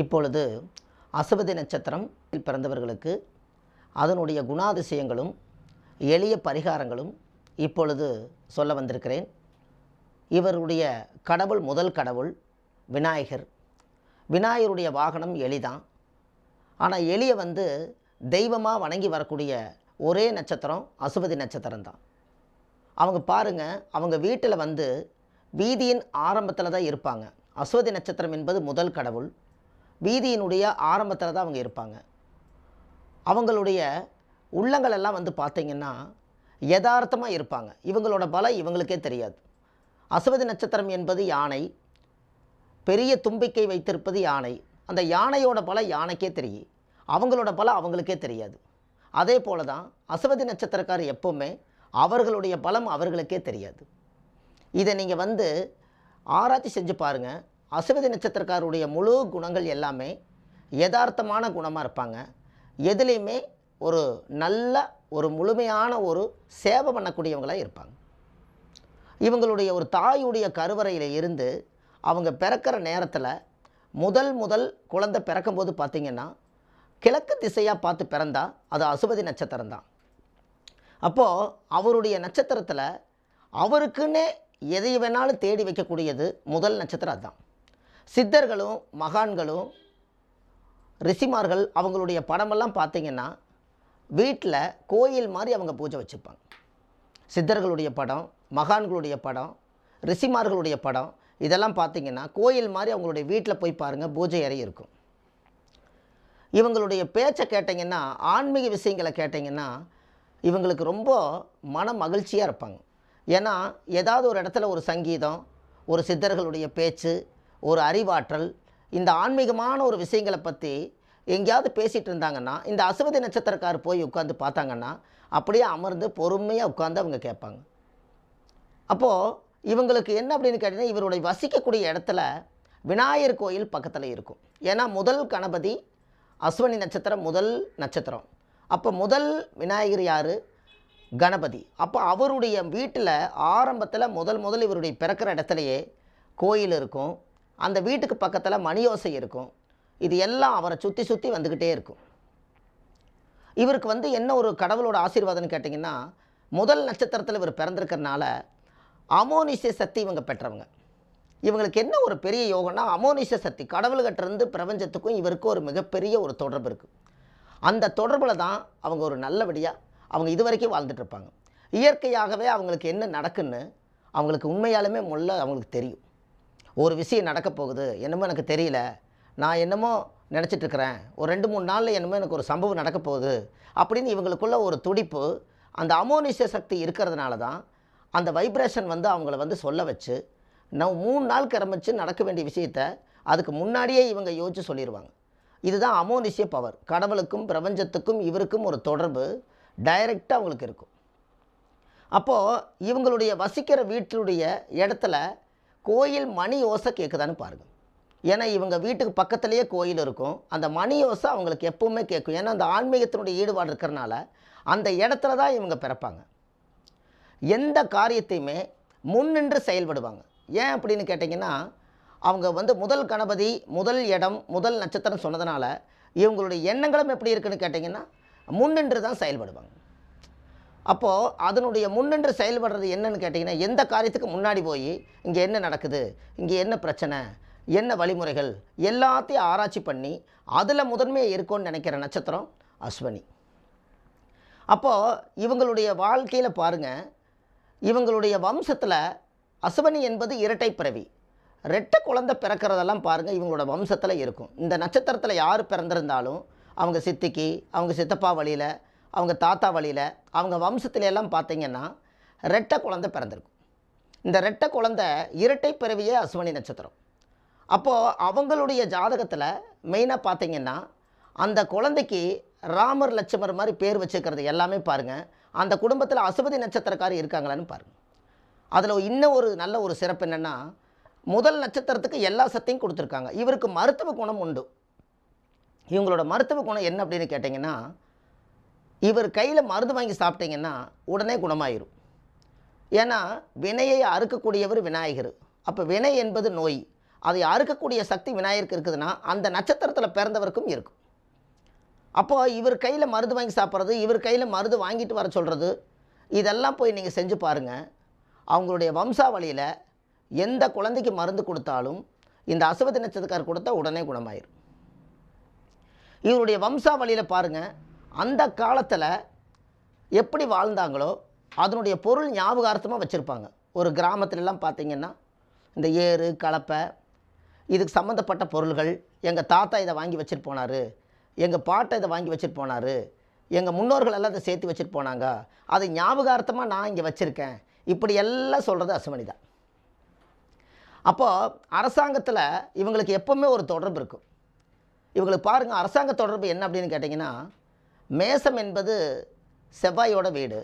இப்பொழுது அசுவதி நட்சத்திரம் பிறந்தவர்களுக்கு அதனுடைய குணாதிசயங்களும் எளிய பரிகாரங்களும் இப்பொழுது சொல்ல வந்திருக்கிறேன். இவருடைய கடவுள் முதல் கடவுள் விநாயகர். விநாயகருடைய வாகனம் எளிதான். ஆனால் எளிய வந்து தெய்வமாக வணங்கி வரக்கூடிய ஒரே நட்சத்திரம் அசுவதி நட்சத்திரம் தான் அவங்க பாருங்க அவங்க வீட்டில் வந்து வீதியின் ஆரம்பத்தில் தான் இருப்பாங்க. அஸ்வதி நட்சத்திரம் என்பது முதல் கடவுள். வீதியினுடைய ஆரம்பத்தில் தான் அவங்க இருப்பாங்க. அவங்களுடைய உள்ளங்கள் எல்லாம் வந்து பார்த்திங்கன்னா யதார்த்தமாக இருப்பாங்க. இவங்களோட பலம் இவங்களுக்கே தெரியாது. அசுவதி நட்சத்திரம் என்பது யானை. பெரிய தும்பிக்கை வைத்திருப்பது யானை. அந்த யானையோட பலம் யானைக்கே தெரியும். அவங்களோட பலம் அவங்களுக்கே தெரியாது. அதே போல தான் அசுவதி நட்சத்திரக்கார் எப்போவுமே அவர்களுடைய பலம் அவர்களுக்கே தெரியாது. இதை நீங்கள் வந்து ஆராய்ச்சி செஞ்சு பாருங்கள் அசுவதி நட்சத்திரக்காருடைய முழு குணங்கள் எல்லாமே யதார்த்தமான குணமாக இருப்பாங்க. எதுலேயுமே ஒரு நல்ல ஒரு முழுமையான ஒரு சேவை பண்ணக்கூடியவங்களாக இருப்பாங்க. இவங்களுடைய ஒரு தாயுடைய கருவறையில் இருந்து அவங்க பிறக்கிற நேரத்தில் முதல் முதல் குழந்தை பிறக்கும்போது பார்த்திங்கன்னா கிழக்கு திசையாக பார்த்து பிறந்தா அது அசுவதி நட்சத்திரம் தான். அப்போது அவருடைய நட்சத்திரத்தில் அவருக்குன்னே எதை வேணாலும் தேடி வைக்கக்கூடியது முதல் நட்சத்திரம் அதுதான் சித்தர்களும் மகான்களும் ரிஷிமார்கள் அவங்களுடைய படமெல்லாம் பார்த்தீங்கன்னா வீட்டில் கோயில் மாதிரி அவங்க பூஜை வச்சுப்பாங்க. சித்தர்களுடைய படம் மகான்களுடைய படம் ரிஷிமார்களுடைய படம் இதெல்லாம் பார்த்தீங்கன்னா கோயில் மாதிரி அவங்களுடைய வீட்டில் போய் பாருங்கள் பூஜை அறை இருக்கும். இவங்களுடைய பேச்சை கேட்டிங்கன்னா ஆன்மீக விஷயங்களை கேட்டிங்கன்னா இவங்களுக்கு ரொம்ப மன மகிழ்ச்சியாக இருப்பாங்க. ஏன்னா ஏதாவது ஒரு இடத்துல ஒரு சங்கீதம் ஒரு சித்தர்களுடைய பேச்சு ஒரு அறிவாற்றல் இந்த ஆன்மீகமான ஒரு விஷயங்களை பற்றி எங்கேயாவது பேசிகிட்டு இருந்தாங்கன்னா இந்த அசுவதி நட்சத்திரக்கார் போய் உட்காந்து பார்த்தாங்கன்னா அப்படியே அமர்ந்து பொறுமையாக உட்காந்து அவங்க கேட்பாங்க. அப்போது இவங்களுக்கு என்ன அப்படின்னு கேட்டிங்கன்னா இவருடைய வசிக்கக்கூடிய இடத்துல விநாயகர் கோயில் பக்கத்தில் இருக்கும். ஏன்னா முதல் கணபதி அஸ்வினி நட்சத்திரம் முதல் நட்சத்திரம். அப்போ முதல் விநாயகர் யார்? கணபதி. அப்போ அவருடைய வீட்டில் ஆரம்பத்தில் முதல் முதல் இவருடைய பிறக்கிற இடத்துலையே கோயில் இருக்கும். அந்த வீட்டுக்கு பக்கத்தில் மணியோசை இருக்கும். இது எல்லாம் அவரை சுற்றி சுற்றி வந்துக்கிட்டே இருக்கும். இவருக்கு வந்து என்ன ஒரு கடவுளோட ஆசீர்வாதம்னு கேட்டிங்கன்னா முதல் நட்சத்திரத்தில் இவர் பிறந்திருக்கிறனால அமோனிச சக்தி இவங்க பெற்றவங்க. இவங்களுக்கு என்ன ஒரு பெரிய யோகம்னா அமோனிச சக்தி கடவுள்கிட்டருந்து பிரபஞ்சத்துக்கும் இவருக்கும் ஒரு மிகப்பெரிய ஒரு தொடர்பு இருக்குது அந்த தொடர்பில் தான் அவங்க ஒரு நல்லபடியாக அவங்க இது வரைக்கும் வாழ்ந்துட்டு இருப்பாங்க. இயற்கையாகவே அவங்களுக்கு என்ன நடக்குன்னு அவங்களுக்கு உண்மையாலுமே முள்ள அவங்களுக்கு தெரியும். ஒரு விஷயம் நடக்க போகுது. என்னமோ எனக்கு தெரியல. நான் என்னமோ நினச்சிட்டு இருக்கிறேன் ஒரு ரெண்டு மூணு நாளில் என்னமோ எனக்கு ஒரு சம்பவம் நடக்க போகுது. அப்படின்னு இவங்களுக்குள்ள ஒரு துடிப்பு அந்த அமோனிசிய சக்தி இருக்கிறதுனால தான் அந்த வைப்ரேஷன் வந்து அவங்கள வந்து சொல்ல வச்சு நான் மூணு நாள் கிளம்பிச்சு நடக்க வேண்டிய விஷயத்த அதுக்கு முன்னாடியே இவங்க யோசிச்சு சொல்லிடுவாங்க இதுதான் அமோனிசிய பவர். கடவுளுக்கும் பிரபஞ்சத்துக்கும் இவருக்கும் ஒரு தொடர்பு டைரெக்டாக அவங்களுக்கு இருக்கும். அப்போது இவங்களுடைய வசிக்கிற வீட்டினுடைய இடத்துல கோயில் மணி ஓசை கேட்குதான்னு பாருங்கள் ஏன்னா இவங்க வீட்டுக்கு பக்கத்துலேயே கோயில் இருக்கும். அந்த மணி ஓசை அவங்களுக்கு எப்பவுமே கேட்கும் ஏன்னா அந்த ஆன்மீகத்தினுடைய ஈடுபாடு இருக்கிறனால அந்த இடத்துல தான் இவங்க பிறப்பாங்க. எந்த காரியத்தையுமே முன்னின்று செயல்படுவாங்க. ஏன் அப்படின்னு கேட்டிங்கன்னா அவங்க வந்து முதல் கணபதி முதல் இடம் முதல் நட்சத்திரம் சொன்னதுனால இவங்களுடைய எண்ணங்களும் எப்படி இருக்குன்னு கேட்டிங்கன்னா முன்னின்று தான் செயல்படுவாங்க. அப்போது அதனுடைய முன்னின்று செயல்படுறது என்னன்னு கேட்டிங்கன்னா எந்த காரியத்துக்கு முன்னாடி போய் இங்கே என்ன நடக்குது இங்கே என்ன பிரச்சனை என்ன வழிமுறைகள் எல்லாத்தையும் ஆராய்ச்சி பண்ணி அதில் முதன்மையாக இருக்கும்னு நினைக்கிற நட்சத்திரம் அஸ்வினி. அப்போது இவங்களுடைய வாழ்க்கையில் பாருங்கள் இவங்களுடைய வம்சத்தில் அஸ்வனி என்பது இரட்டை பிறவி. ரெட்டை குழந்தை பிறக்கிறதெல்லாம் பாருங்கள் இவங்களோட வம்சத்தில் இருக்கும். இந்த நட்சத்திரத்தில் யார் பிறந்திருந்தாலும் அவங்க சித்திக்கு அவங்க சித்தப்பா வழியில் அவங்க தாத்தா வழியில் அவங்க வம்சத்துல எல்லாம் பார்த்தீங்கன்னா ரெட்டை குழந்தை பிறந்திருக்கும். இந்த ரெட்டை குழந்தை இரட்டை பிறவியே அஸ்வினி நட்சத்திரம். அப்போது அவங்களுடைய ஜாதகத்தில் மெயினாக பார்த்தீங்கன்னா அந்த குழந்தைக்கு ராமர் லட்சுமர் மாதிரி பேர் வச்சுக்கிறது எல்லாமே பாருங்கள் அந்த குடும்பத்தில் அசுபதி நட்சத்திரக்காரி இருக்காங்களான்னு பாருங்கள் அதில் இன்னும் ஒரு நல்ல ஒரு சிறப்பு என்னென்னா முதல் நட்சத்திரத்துக்கு எல்லா சத்தையும் கொடுத்துருக்காங்க. இவருக்கு மருத்துவ குணம் உண்டு. இவங்களோட மருத்துவ குணம் என்ன அப்படின்னு கேட்டிங்கன்னா இவர் கையில் மருந்து வாங்கி சாப்பிட்டீங்கன்னா உடனே குணமாயிரும். ஏன்னா வினையை அறுக்கக்கூடியவர் விநாயகர். அப்போ வினை என்பது நோய். அதை அறுக்கக்கூடிய சக்தி விநாயகருக்கு இருக்குதுன்னா அந்த நட்சத்திரத்தில் பிறந்தவருக்கும் இருக்கும். அப்போது இவர் கையில் மருந்து வாங்கி சாப்பிட்றது இவர் கையில் மருந்து வாங்கிட்டு வர சொல்கிறது இதெல்லாம் போய் நீங்கள் செஞ்சு பாருங்கள் அவங்களுடைய வம்சாவளியில் எந்த குழந்தைக்கு மருந்து கொடுத்தாலும் இந்த அசுவதி நட்சத்திரக்கார் கொடுத்தா உடனே குணமாயிரும். இவருடைய வம்சாவளியில் பாருங்கள் அந்த காலத்தில் எப்படி வாழ்ந்தாங்களோ அதனுடைய பொருள் ஞாபகார்த்தமாக வச்சுருப்பாங்க. ஒரு கிராமத்துலலாம் பார்த்தீங்கன்னா இந்த ஏறு கலப்பை இதுக்கு சம்மந்தப்பட்ட பொருள்கள் எங்கள் தாத்தா இதை வாங்கி வச்சுட்டு போனார் எங்கள் பாட்டை இதை வாங்கி வச்சுட்டு போனார் எங்கள் முன்னோர்கள் எல்லாம் இதை சேர்த்து வச்சுட்டு போனாங்க அதை ஞாபகார்த்தமாக நான் இங்கே வச்சுருக்கேன். இப்படி எல்லாம் சொல்கிறது அசுமணி தான். அப்போது அரசாங்கத்தில் இவங்களுக்கு எப்போவுமே ஒரு தொடர்பு இருக்கும். இவங்களுக்கு பாருங்கள் அரசாங்க தொடர்பு என்ன அப்படின்னு கேட்டிங்கன்னா மேசம் என்பது செவ்வாயோட வீடு.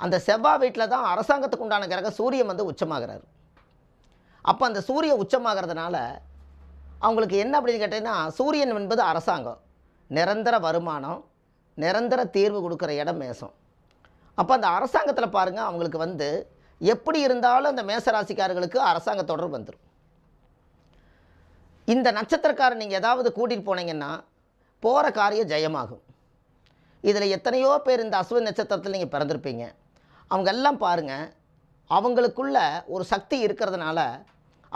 அந்த செவ்வாய் வீட்டில் தான் அரசாங்கத்துக்கு உண்டான கிரக சூரியன் வந்து உச்சமாகிறார். அப்போ அந்த சூரிய உச்சமாகிறதுனால அவங்களுக்கு என்ன அப்படின்னு கேட்டிங்கன்னா சூரியன் என்பது அரசாங்கம். நிரந்தர வருமானம் நிரந்தர தீர்வு கொடுக்குற இடம் மேசம். அப்போ அந்த அரசாங்கத்தில் பாருங்கள் அவங்களுக்கு வந்து எப்படி இருந்தாலும் அந்த மேசராசிக்காரர்களுக்கு அரசாங்க தொடர்பு வந்துடும் இந்த நட்சத்திரக்காரன் நீங்கள் ஏதாவது கூட்டிகிட்டு போனீங்கன்னா போகிற காரியம் ஜெயமாகும். இதில் எத்தனையோ பேர் இந்த அஸ்வின் நட்சத்திரத்தில் நீங்கள் பிறந்திருப்பீங்க. அவங்க எல்லாம் பாருங்கள் அவங்களுக்குள்ள ஒரு சக்தி இருக்கிறதுனால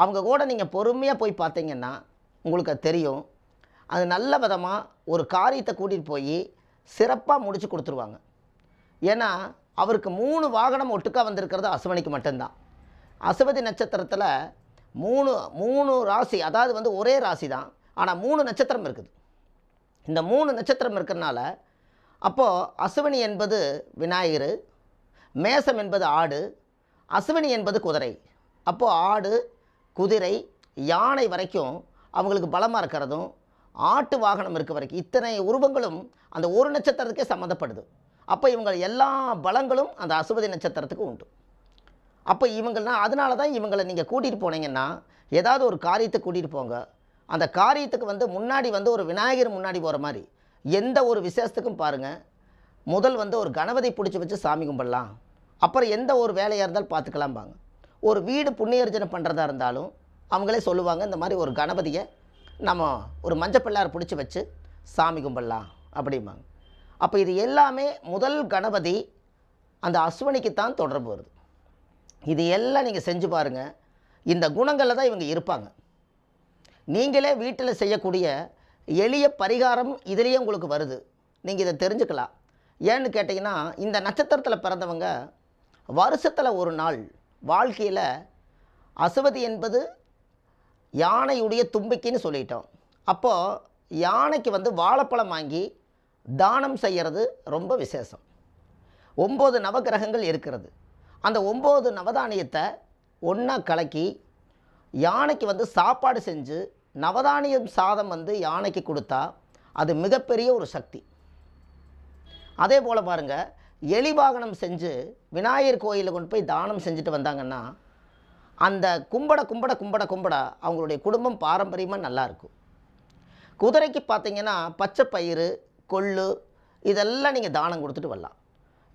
அவங்க கூட நீங்கள் பொறுமையாக போய் பார்த்தீங்கன்னா உங்களுக்கு அது தெரியும். அது நல்ல விதமாக ஒரு காரியத்தை கூட்டிகிட்டு போய் சிறப்பாக முடித்து கொடுத்துருவாங்க. ஏன்னா அவருக்கு மூணு வாகனம் ஒட்டுக்கா வந்திருக்கிறது அசுவனிக்கு மட்டும்தான். அசுவதி நட்சத்திரத்தில் மூணு மூணு ராசி அதாவது வந்து ஒரே ராசி தான் ஆனால் மூணு நட்சத்திரம் இருக்குது. இந்த மூணு நட்சத்திரம் இருக்கிறனால அப்போது அசுவினி என்பது விநாயகர் மேசம் என்பது ஆடு அசுவினி என்பது குதிரை. அப்போது ஆடு குதிரை யானை வரைக்கும் அவங்களுக்கு பலமாக இருக்கிறதும் ஆட்டு வாகனம் இருக்க வரைக்கும் இத்தனை உருவங்களும் அந்த ஒரு நட்சத்திரத்துக்கே சம்மந்தப்படுது. அப்போ இவங்க எல்லா பலங்களும் அந்த அசுபதி நட்சத்திரத்துக்கு உண்டு. அப்போ இவங்கள்னா அதனால தான் இவங்களை நீங்கள் கூட்டிகிட்டு போனீங்கன்னா ஏதாவது ஒரு காரியத்தை கூட்டிகிட்டு போங்க. அந்த காரியத்துக்கு வந்து முன்னாடி வந்து ஒரு விநாயகர் முன்னாடி போகிற மாதிரி. எந்த ஒரு விசேஷத்துக்கும் பாருங்கள் முதல் வந்து ஒரு கணபதி பிடிச்சி வச்சு சாமி கும்பிடலாம். அப்புறம் எந்த ஒரு வேலையாக இருந்தாலும் பார்த்துக்கலாம்பாங்க ஒரு வீடு புண்ணியர்ஜனை பண்ணுறதா இருந்தாலும் அவங்களே சொல்லுவாங்க இந்த மாதிரி ஒரு கணபதியை நம்ம ஒரு மஞ்சப்பிள்ளார் பிடிச்சி வச்சு சாமி கும்பிடலாம் அப்படிம்பாங்க. அப்போ இது எல்லாமே முதல் கணபதி அந்த அஸ்வனிக்கு தான் தொடர்பு வருது. இது எல்லாம் நீங்கள் செஞ்சு பாருங்கள் இந்த குணங்களில் தான் இவங்க இருப்பாங்க. நீங்களே வீட்டில் செய்யக்கூடிய எளிய பரிகாரம் இதுலேயே உங்களுக்கு வருது. நீங்கள் இதை தெரிஞ்சுக்கலாம். ஏன்னு கேட்டிங்கன்னா இந்த நட்சத்திரத்தில் பிறந்தவங்க வருஷத்தில் ஒரு நாள் வாழ்க்கையில் அசுவதி என்பது யானையுடைய தும்பிக்கைன்னு சொல்லிட்டோம். அப்போது யானைக்கு வந்து வாழைப்பழம் வாங்கி தானம் செய்கிறது ரொம்ப விசேஷம். ஒம்பது நவகிரகங்கள் இருக்கிறது. அந்த ஒம்பது நவதானியத்தை ஒன்றா கலக்கி யானைக்கு வந்து சாப்பாடு செஞ்சு நவதானியம் சாதம் வந்து யானைக்கு கொடுத்தா அது மிகப்பெரிய ஒரு சக்தி. அதே போல் பாருங்கள் எலி வாகனம் செஞ்சு விநாயகர் கோயிலில் கொண்டு போய் தானம் செஞ்சுட்டு வந்தாங்கன்னா அந்த கும்பட கும்பட கும்பட கும்பட அவங்களுடைய குடும்பம் பாரம்பரியமாக நல்லாயிருக்கும் குதிரைக்கு பார்த்தீங்கன்னா பச்சை பயிறு கொள்ளு இதெல்லாம் நீங்கள் தானம் கொடுத்துட்டு வரலாம்.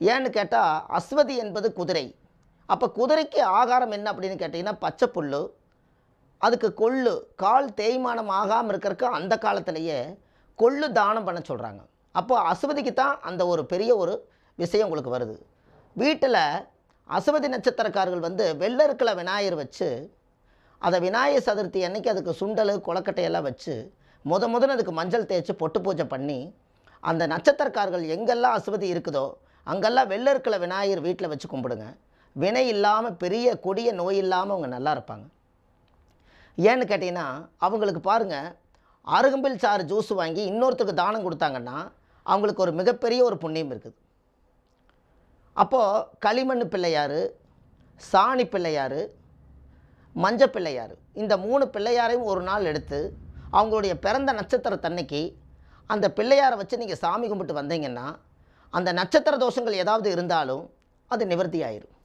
ஏன்னு கேட்டால் அஸ்வதி என்பது குதிரை. அப்போ குதிரைக்கு ஆகாரம் என்ன அப்படின்னு கேட்டிங்கன்னா பச்சை புல் அதுக்கு கொள்ளு கால் தேய்மானம் ஆகாமல் இருக்கிறதுக்கு அந்த காலத்திலேயே கொள்ளு தானம் பண்ண சொல்கிறாங்க அப்போ அசுவதிக்கு தான் அந்த ஒரு பெரிய ஒரு விஷயம் உங்களுக்கு வருது. வீட்டில் அசுவதி நட்சத்திரக்காரர்கள் வந்து வெள்ளருக்களை விநாயகர் வச்சு அதை விநாயகர் சதுர்த்தி அன்னைக்கு அதுக்கு சுண்டல் கொலக்கட்டையெல்லாம் வச்சு முத முதல்ல அதுக்கு மஞ்சள் தேய்ச்சி பொட்டு பூஜை பண்ணி அந்த நட்சத்திரக்காரர்கள் எங்கெல்லாம் அசுவதி இருக்குதோ அங்கெல்லாம் வெள்ளருக்களை விநாயகர் வீட்டில் வச்சு கும்பிடுங்க. வினை இல்லாமல் பெரிய கொடிய நோய் இல்லாமல் அவங்க நல்லா இருப்பாங்க. ஏன்னு கேட்டிங்கன்னா அவங்களுக்கு பாருங்கள் அருகம்பில் சாறு ஜூஸ் வாங்கி இன்னொருத்தருக்கு தானம் கொடுத்தாங்கன்னா அவங்களுக்கு ஒரு மிகப்பெரிய ஒரு புண்ணியம் இருக்குது. அப்போது களிமண் பிள்ளையார் சாணி பிள்ளையார் மஞ்ச பிள்ளையார் இந்த மூணு பிள்ளையாரையும் ஒரு நாள் எடுத்து அவங்களுடைய பிறந்த நட்சத்திரத்தன்னைக்கு அந்த பிள்ளையாரை வச்சு நீங்கள் சாமி கும்பிட்டு வந்தீங்கன்னா அந்த நட்சத்திர தோஷங்கள் ஏதாவது இருந்தாலும் அது நிவர்த்தி ஆயிரும்.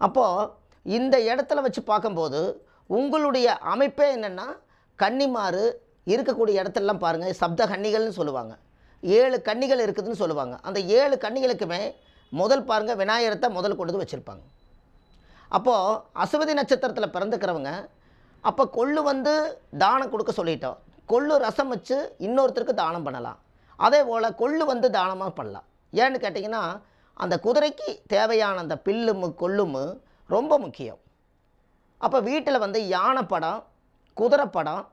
அப்போது இந்த இடத்துல வச்சு பார்க்கும்போது உங்களுடைய அமைப்பே என்னென்னா கன்னிமாறு இருக்கக்கூடிய இடத்துலலாம் பாருங்கள் சப்த கன்னிகள்னு சொல்லுவாங்க. ஏழு கன்னிகள் இருக்குதுன்னு சொல்லுவாங்க. அந்த ஏழு கன்னிகளுக்குமே முதல் பாருங்கள் விநாயகரத்தை முதல் கொண்டு வந்து வச்சுருப்பாங்க. அப்போது அசுவதி நட்சத்திரத்தில் பிறந்துக்கிறவங்க அப்போ கொள்ளு வந்து தானம் கொடுக்க சொல்லிட்டோம். கொள்ளு ரசம் வச்சு இன்னொருத்தருக்கு தானம் பண்ணலாம். அதே போல் கொள்ளு வந்து தானமாக பண்ணலாம். ஏன்னு கேட்டிங்கன்னா அந்த குதிரைக்கு தேவையான அந்த பில்லுமு கொள்ளும் ரொம்ப முக்கியம். அப்போ வீட்டில் வந்து யானை படம் குதிரை படம்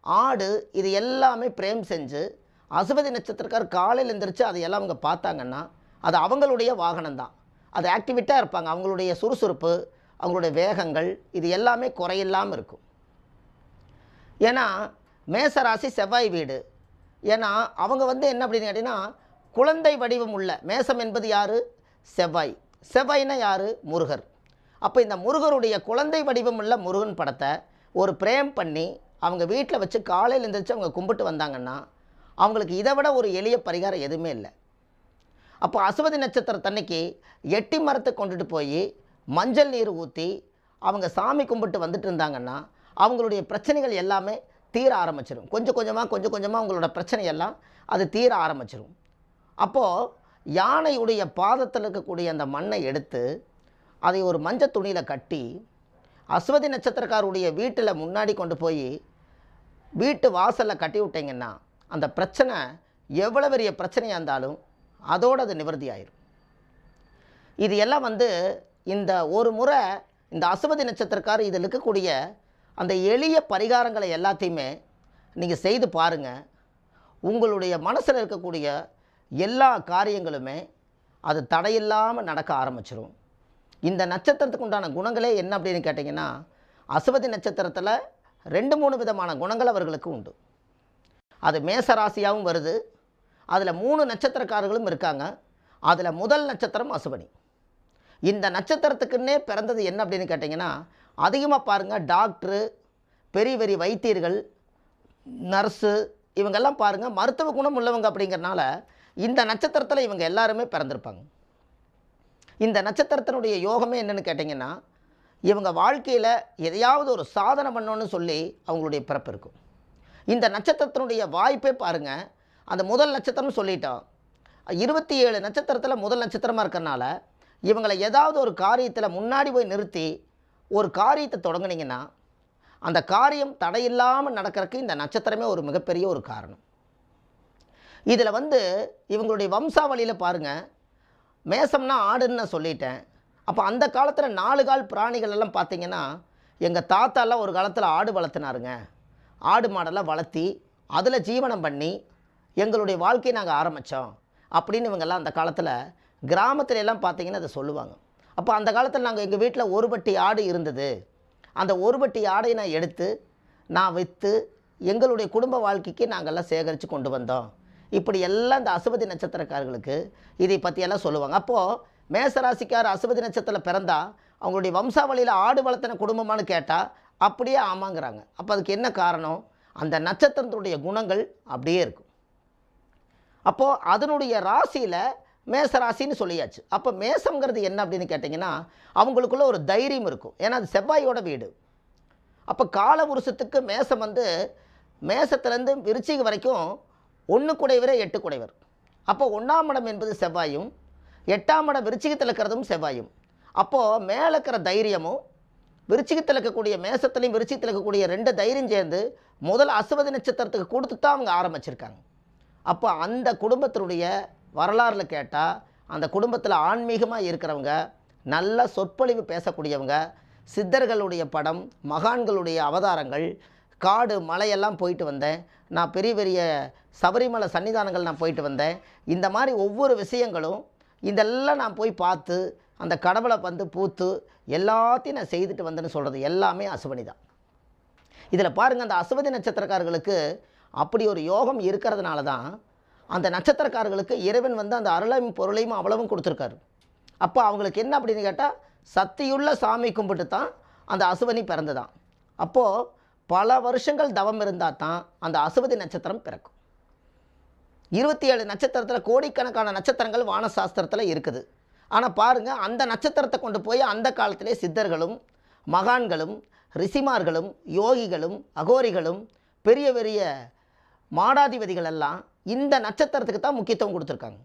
ஆடு இது எல்லாமே பிரேம் செஞ்சு அசுபதி நட்சத்திரக்கார் காலையில் எழுந்திரிச்சு அதையெல்லாம் அவங்க பார்த்தாங்கன்னா அது அவங்களுடைய வாகனம் தான். அது ஆக்டிவிட்டாக இருப்பாங்க. அவங்களுடைய சுறுசுறுப்பு அவங்களுடைய வேகங்கள் இது எல்லாமே குறையில்லாமல் இருக்கும். ஏன்னா மேசராசி செவ்வாய் வீடு. ஏன்னா அவங்க வந்து என்ன அப்படின்னு கேட்டிங்கன்னா குழந்தை வடிவம் உள்ள மேசம் என்பது யார்? செவ்வாய். செவ்வாய்னா யார்? முருகர். அப்போ இந்த முருகருடைய குழந்தை வடிவம் உள்ள முருகன் படத்தை ஒரு பிரேம் பண்ணி அவங்க வீட்டில் வச்சு காலையில் எழுந்திரிச்சு அவங்க கும்பிட்டு வந்தாங்கன்னா அவங்களுக்கு இதை விட ஒரு எளிய பரிகாரம் எதுவுமே இல்லை. அப்போ அசுவதி நட்சத்திரத்தன்னைக்கு எட்டி மரத்தை கொண்டுட்டு போய் மஞ்சள் நீர் ஊற்றி அவங்க சாமி கும்பிட்டு வந்துட்டு இருந்தாங்கன்னா அவங்களுடைய பிரச்சனைகள் எல்லாமே தீர ஆரம்பிச்சிடும் கொஞ்சம் கொஞ்சமாக கொஞ்சம் கொஞ்சமாக அவங்களோட பிரச்சனையெல்லாம் அது தீர ஆரம்பிச்சிடும் அப்போது யானையுடைய பாதத்தில் இருக்கக்கூடிய அந்த மண்ணை எடுத்து அதை ஒரு மஞ்சள் துணியில் கட்டி அஸ்வதி நட்சத்திரக்காருடைய வீட்டில் முன்னாடி கொண்டு போய் வீட்டு வாசலில் கட்டி விட்டீங்கன்னா அந்த பிரச்சனை எவ்வளோ பெரிய பிரச்சனையாக இருந்தாலும் அதோடு அது நிவர்த்தி ஆயிரும். இது எல்லாம் வந்து இந்த ஒரு முறை இந்த அசுவதி நட்சத்திரக்கார் இதில் இருக்கக்கூடிய அந்த எளிய பரிகாரங்களை எல்லாத்தையுமே நீங்கள் செய்து பாருங்கள் உங்களுடைய மனசில் இருக்கக்கூடிய எல்லா காரியங்களுமே அது தடையில்லாமல் நடக்க ஆரம்பிச்சிடும் இந்த நட்சத்திரத்துக்கு உண்டான குணங்களே என்ன அப்படின்னு கேட்டிங்கன்னா அசுவதி நட்சத்திரத்தில் ரெண்டு மூணு விதமான குணங்கள் அவர்களுக்கு உண்டு. அது மேச ராசியாகவும் வருது. அதில் மூணு நட்சத்திரக்காரர்களும் இருக்காங்க. அதில் முதல் நட்சத்திரம் அசுவனி இந்த நட்சத்திரத்துக்குன்னே பிறந்தது என்ன அப்படின்னு கேட்டிங்கன்னா அதிகமாக பாருங்கள் டாக்டரு பெரிய பெரிய வைத்தியர்கள் நர்ஸு இவங்கெல்லாம் பாருங்கள் மருத்துவ குணம் உள்ளவங்க அப்படிங்கிறனால இந்த நட்சத்திரத்தில் இவங்க எல்லாருமே பிறந்திருப்பாங்க. இந்த நட்சத்திரத்தினுடைய யோகமே என்னென்னு கேட்டிங்கன்னா இவங்க வாழ்க்கையில் எதையாவது ஒரு சாதனை பண்ணோன்னு சொல்லி அவங்களுடைய பிறப்பு இருக்கும். இந்த நட்சத்திரத்தினுடைய வாய்ப்பே பாருங்கள் அந்த முதல் நட்சத்திரம்னு சொல்லிட்டோம். இருபத்தி ஏழு நட்சத்திரத்தில் முதல் நட்சத்திரமாக இருக்கறனால இவங்களை ஏதாவது ஒரு காரியத்தில் முன்னாடி போய் நிறுத்தி ஒரு காரியத்தை தொடங்கினீங்கன்னா அந்த காரியம் தடையில்லாமல் நடக்கிறதுக்கு இந்த நட்சத்திரமே ஒரு மிகப்பெரிய ஒரு காரணம். இதில் வந்து இவங்களுடைய வம்சாவளியில் பாருங்கள் மேசம்னா ஆடுன்னு நான் சொல்லிட்டேன். அப்போ அந்த காலத்தில் நாலு கால் பிராணிகள் எல்லாம் பார்த்தீங்கன்னா எங்கள் தாத்தாலாம் ஒரு காலத்தில் ஆடு வளர்த்துனாருங்க. ஆடு மாடெல்லாம் வளர்த்தி அதில் ஜீவனம் பண்ணி எங்களுடைய வாழ்க்கையை நாங்கள் ஆரம்பித்தோம் அப்படின்னு இவங்கெல்லாம் அந்த காலத்தில் கிராமத்துல எல்லாம் பார்த்தீங்கன்னா அதை சொல்லுவாங்க. அப்போ அந்த காலத்தில் நாங்கள் எங்கள் வீட்டில் ஒரு பட்டி ஆடு இருந்தது. அந்த ஒரு பட்டி ஆடையை நான் எடுத்து நான் விற்று எங்களுடைய குடும்ப வாழ்க்கைக்கு நாங்கள்லாம் சேகரித்து கொண்டு வந்தோம். இப்படி எல்லாம் இந்த அசுபதி நட்சத்திரக்காரர்களுக்கு இதை பற்றியெல்லாம் சொல்லுவாங்க. அப்போது மேசராசிக்கார் அசுபதி நட்சத்திரத்தில் பிறந்தால் அவங்களுடைய வம்சாவளியில் ஆடு வளர்த்தின குடும்பமானு கேட்டால் அப்படியே ஆமாங்கிறாங்க. அப்போ அதுக்கு என்ன காரணம்? அந்த நட்சத்திரத்துடைய குணங்கள் அப்படியே இருக்கும். அப்போது அதனுடைய ராசியில் மேச ராசின்னு சொல்லியாச்சு. அப்போ மேசங்கிறது என்ன அப்படின்னு கேட்டிங்கன்னா அவங்களுக்குள்ள ஒரு தைரியம் இருக்கும். ஏன்னா அது செவ்வாயோட வீடு. அப்போ கால உருசத்துக்கு மேசம் வந்து மேசத்துலேருந்து விருச்சிக்கு வரைக்கும் ஒன்று குடைவரே எட்டு குடைவர் அப்போ ஒன்றாம் இடம் என்பது செவ்வாயும் எட்டாம் இடம் விருச்சிகத்தில் இருக்கிறதும் செவ்வாயும். அப்போது மேலே இருக்கிற தைரியமும் விருச்சிகத்தில் இருக்கக்கூடிய மேசத்துலையும் விருச்சிகத்தில் இருக்கக்கூடிய ரெண்டு தைரியம் சேர்ந்து முதல் அசுவதி நட்சத்திரத்துக்கு கொடுத்து தான் அவங்க ஆரம்பிச்சிருக்காங்க. அப்போ அந்த குடும்பத்தினுடைய வரலாறில் கேட்டால் அந்த குடும்பத்தில் ஆன்மீகமாக இருக்கிறவங்க நல்ல சொற்பொழிவு பேசக்கூடியவங்க சித்தர்களுடைய படம் மகான்களுடைய அவதாரங்கள் காடு மலையெல்லாம் போயிட்டு வந்தேன். நான் பெரிய பெரிய சபரிமலை சன்னிதானங்கள் நான் போயிட்டு வந்தேன். இந்த மாதிரி ஒவ்வொரு விஷயங்களும் இதெல்லாம் நான் போய் பார்த்து அந்த கடவுளை வந்து பூத்து எல்லாத்தையும் நான் செய்துட்டு வந்தேன்னு சொல்கிறது எல்லாமே அசுவனி தான். இதில் பாருங்கள் அந்த அசுவதி நட்சத்திரக்காரர்களுக்கு அப்படி ஒரு யோகம் இருக்கிறதுனால தான் அந்த நட்சத்திரக்காரர்களுக்கு இறைவன் வந்து அந்த அருளையும் பொருளையும் அவ்வளவும் கொடுத்துருக்காரு. அப்போ அவங்களுக்கு என்ன அப்படின்னு கேட்டால் சக்தியுள்ள சாமி கும்பிட்டு தான் அந்த அசுவனி பிறந்துதான் அப்போது பல வருஷங்கள் தவம் இருந்தால் தான் அந்த அசுவதி நட்சத்திரம் பிறக்கும். இருபத்தி ஏழு நட்சத்திரத்தில் கோடிக்கணக்கான நட்சத்திரங்கள் வானசாஸ்திரத்தில் இருக்குது. ஆனால் பாருங்கள் அந்த நட்சத்திரத்தை கொண்டு போய் அந்த காலத்திலே சித்தர்களும் மகான்களும் ரிஷிமார்களும் யோகிகளும் அகோரிகளும் பெரிய பெரிய மாடாதிபதிகள் எல்லாம் இந்த நட்சத்திரத்துக்கு தான் முக்கியத்துவம் கொடுத்துருக்காங்க.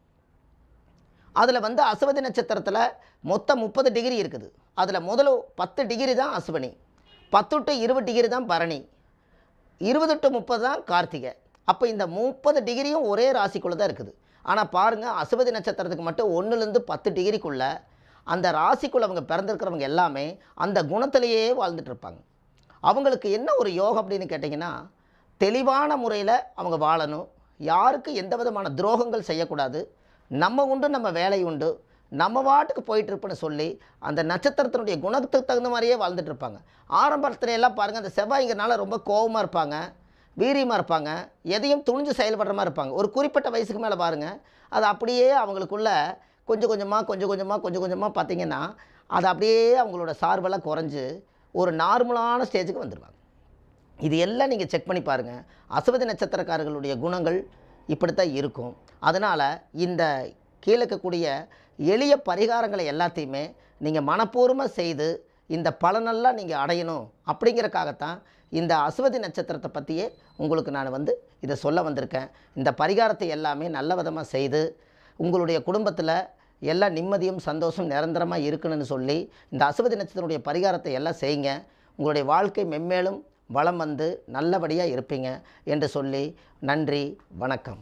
அதில் வந்து அசுவதி நட்சத்திரத்தில் மொத்தம் முப்பது டிகிரி இருக்குது. அதில் முதல்ல பத்து டிகிரி தான் அசுவனி பத்து டு இருபது டிகிரி தான் பரணி. இருபது டு முப்பது தான் கார்த்திகை. அப்போ இந்த முப்பது டிகிரியும் ஒரே ராசிக்குள்ளே தான் இருக்குது. ஆனால் பாருங்கள் அசுபதி நட்சத்திரத்துக்கு மட்டும் ஒன்றுலேருந்து பத்து டிகிரிக்குள்ளே அந்த ராசிக்குள்ளே அவங்க பிறந்திருக்கிறவங்க எல்லாமே அந்த குணத்திலேயே வாழ்ந்துட்டு இருப்பாங்க. அவங்களுக்கு என்ன ஒரு யோகம் அப்படின்னு கேட்டிங்கன்னா தெளிவான முறையில் அவங்க வாழணும். யாருக்கு எந்த விதமான துரோகங்கள் செய்யக்கூடாது. நம்ம உண்டு நம்ம வேலை உண்டு. நம்ம வாட்டுக்கு போயிட்டு இருப்பேன்னு சொல்லி அந்த நட்சத்திரத்தினுடைய குணத்துக்கு தகுந்த மாதிரியே வாழ்ந்துட்டு இருப்பாங்க ஆரம்பத்துல எல்லாம் பாருங்கள் அந்த செவ்வாய்ங்கிறனால ரொம்ப கோவமாக இருப்பாங்க வீரியமாக இருப்பாங்க எதையும் துணிஞ்சு செயல்படுற மாதிரி இருப்பாங்க. ஒரு குறிப்பிட்ட வயசுக்கு மேலே பாருங்கள் அது அப்படியே அவங்களுக்குள்ள கொஞ்சம் கொஞ்சமாக கொஞ்சம் கொஞ்சமாக கொஞ்சம் கொஞ்சமாக பார்த்திங்கன்னா அது அப்படியே அவங்களோட சார்பெல்லாம் குறைஞ்சு ஒரு நார்மலான ஸ்டேஜுக்கு வந்துடுவாங்க இது எல்லாம் நீங்கள் செக் பண்ணி பாருங்கள் அசுவதி நட்சத்திரக்காரர்களுடைய குணங்கள் இப்படித்தான் இருக்கும். அதனால் இந்த கீழே இருக்கக்கூடிய எளிய பரிகாரங்களை எல்லாத்தையுமே நீங்கள் மனப்பூர்வமாக செய்து இந்த பலனெல்லாம் நீங்கள் அடையணும் அப்படிங்கிறக்காகத்தான் இந்த அசுவதி நட்சத்திரத்தை பற்றியே உங்களுக்கு நான் வந்து இதை சொல்ல வந்திருக்கேன். இந்த பரிகாரத்தை எல்லாமே நல்ல விதமாக செய்து உங்களுடைய குடும்பத்தில் எல்லா நிம்மதியும் சந்தோஷம் நிரந்தரமாக இருக்கணும்னு சொல்லி இந்த அசுவதி நட்சத்திரனுடைய பரிகாரத்தை எல்லாம் செய்யுங்க. உங்களுடைய வாழ்க்கை மென்மேலும் வளம் வந்து நல்லபடியாக இருப்பீங்க என்று சொல்லி நன்றி வணக்கம்.